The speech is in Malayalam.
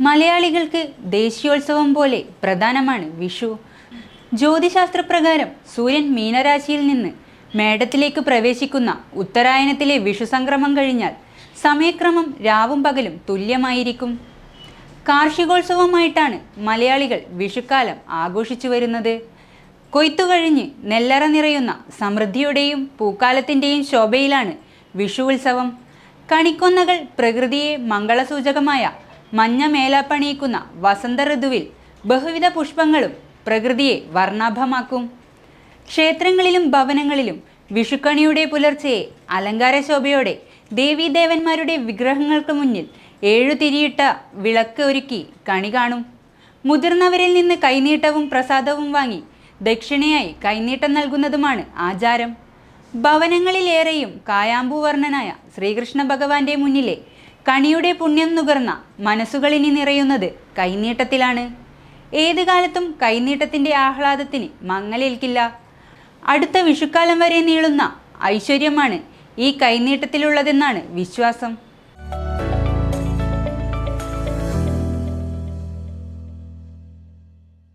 മലയാളികൾക്ക് ദേശീയോത്സവം പോലെ പ്രധാനമാണ് വിഷു. ജ്യോതിശാസ്ത്രപ്രകാരം സൂര്യൻ മീനരാശിയിൽ നിന്ന് മേടത്തിലേക്ക് പ്രവേശിക്കുന്ന ഉത്തരായനത്തിലെ വിഷു സംക്രമം കഴിഞ്ഞാൽ സമയക്രമം രാവും പകലും തുല്യമായിരിക്കും. കാർഷികോത്സവമായിട്ടാണ് മലയാളികൾ വിഷുക്കാലം ആഘോഷിച്ചു വരുന്നത്. കൊയ്ത്തു കഴിഞ്ഞ് നെല്ലറ നിറയുന്ന സമൃദ്ധിയുടെയും പൂക്കാലത്തിന്റെയും ശോഭയിലാണ് വിഷു ഉത്സവം. കണിക്കൊന്നകൾ പ്രകൃതിയെ മംഗളസൂചകമായ മഞ്ഞ മേലാപ്പണിയിക്കുന്ന വസന്ത ഋതുവിൽ ബഹുവിധ പുഷ്പങ്ങളും പ്രകൃതിയെ വർണാഭമാക്കും. ക്ഷേത്രങ്ങളിലും ഭവനങ്ങളിലും വിഷുക്കണിയുടെ പുലർച്ചയെ അലങ്കാര ശോഭയോടെ ദേവീദേവന്മാരുടെ വിഗ്രഹങ്ങൾക്ക് മുന്നിൽ ഏഴു തിരിയിട്ട വിളക്ക് ഒരുക്കി കണി കാണും. മുതിർന്നവരിൽ നിന്ന് കൈനീട്ടവും പ്രസാദവും വാങ്ങി ദക്ഷിണയായി കൈനീട്ടം നൽകുന്നതുമാണ് ആചാരം. ഭവനങ്ങളിലേറെയും കായാമ്പൂവർണനായ ശ്രീകൃഷ്ണ ഭഗവാന്റെ മുന്നിലെ കണിയുടെ പുണ്യം നുകർന്ന മനസ്സുകളിനി നിറയുന്നത് കൈനീട്ടത്തിലാണ്. ഏത് കാലത്തും കൈനീട്ടത്തിന്റെ ആഹ്ലാദത്തിന് മങ്ങലേൽക്കില്ല. അടുത്ത വിഷുക്കാലം വരെ നീളുന്ന ഐശ്വര്യമാണ് ഈ കൈനീട്ടത്തിലുള്ളതെന്നാണ് വിശ്വാസം.